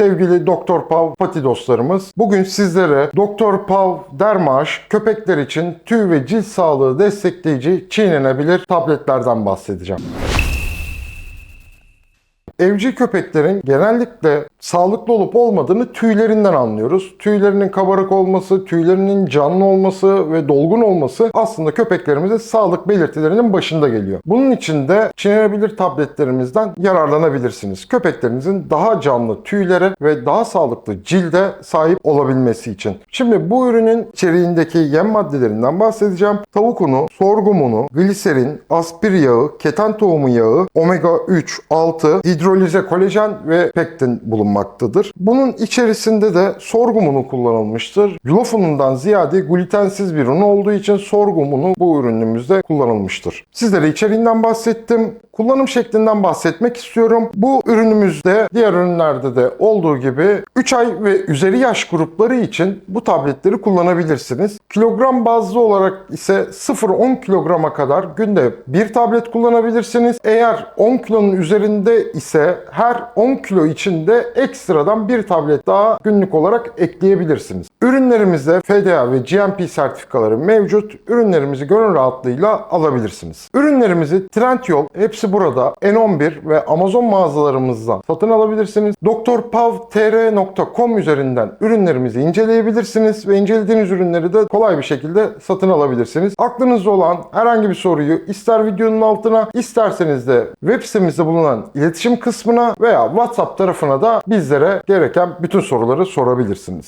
sevgili Doktor Pav Pati dostlarımız. Bugün sizlere Doktor Pav Dermaş köpekler için tüy ve cilt sağlığı destekleyici çiğnenebilir tabletlerden bahsedeceğim. Evcil köpeklerin genellikle sağlıklı olup olmadığını tüylerinden anlıyoruz. Tüylerinin kabarık olması, tüylerinin canlı olması ve dolgun olması aslında köpeklerimizin sağlık belirtilerinin başında geliyor. Bunun için de çiğnenebilir tabletlerimizden yararlanabilirsiniz. Köpeklerinizin daha canlı tüylere ve daha sağlıklı cilde sahip olabilmesi için. Şimdi bu ürünün içeriğindeki yem maddelerinden bahsedeceğim. Tavuk unu, sorghum unu, gliserin, aspir yağı, keten tohumu yağı, omega 3, 6, hidrolize kolajen ve pektin bulunmaktadır. Bunun içerisinde de sorghum unu kullanılmıştır. Yulaf unundan ziyade glutensiz bir un olduğu için sorghum unu bu ürünümüzde kullanılmıştır. Sizlere içeriğinden bahsettim. Kullanım şeklinden bahsetmek istiyorum. Bu ürünümüzde diğer ürünlerde de olduğu gibi 3 ay ve üzeri yaş grupları için bu tabletleri kullanabilirsiniz. Kilogram bazlı olarak ise 0-10 kilograma kadar günde bir tablet kullanabilirsiniz. Eğer 10 kilonun üzerinde ise her 10 kilo içinde ekstradan bir tablet daha günlük olarak ekleyebilirsiniz. Ürünlerimizde FDA ve GMP sertifikaları mevcut. Ürünlerimizi gönül rahatlığıyla alabilirsiniz. Ürünlerimizi Trendyol hepsi burada N11 ve Amazon mağazalarımızdan satın alabilirsiniz. drpavtr.com üzerinden ürünlerimizi inceleyebilirsiniz ve incelediğiniz ürünleri de kolay bir şekilde satın alabilirsiniz. Aklınızda olan herhangi bir soruyu ister videonun altına isterseniz de web sitemizde bulunan iletişim kısmına veya WhatsApp tarafına da bizlere gereken bütün soruları sorabilirsiniz.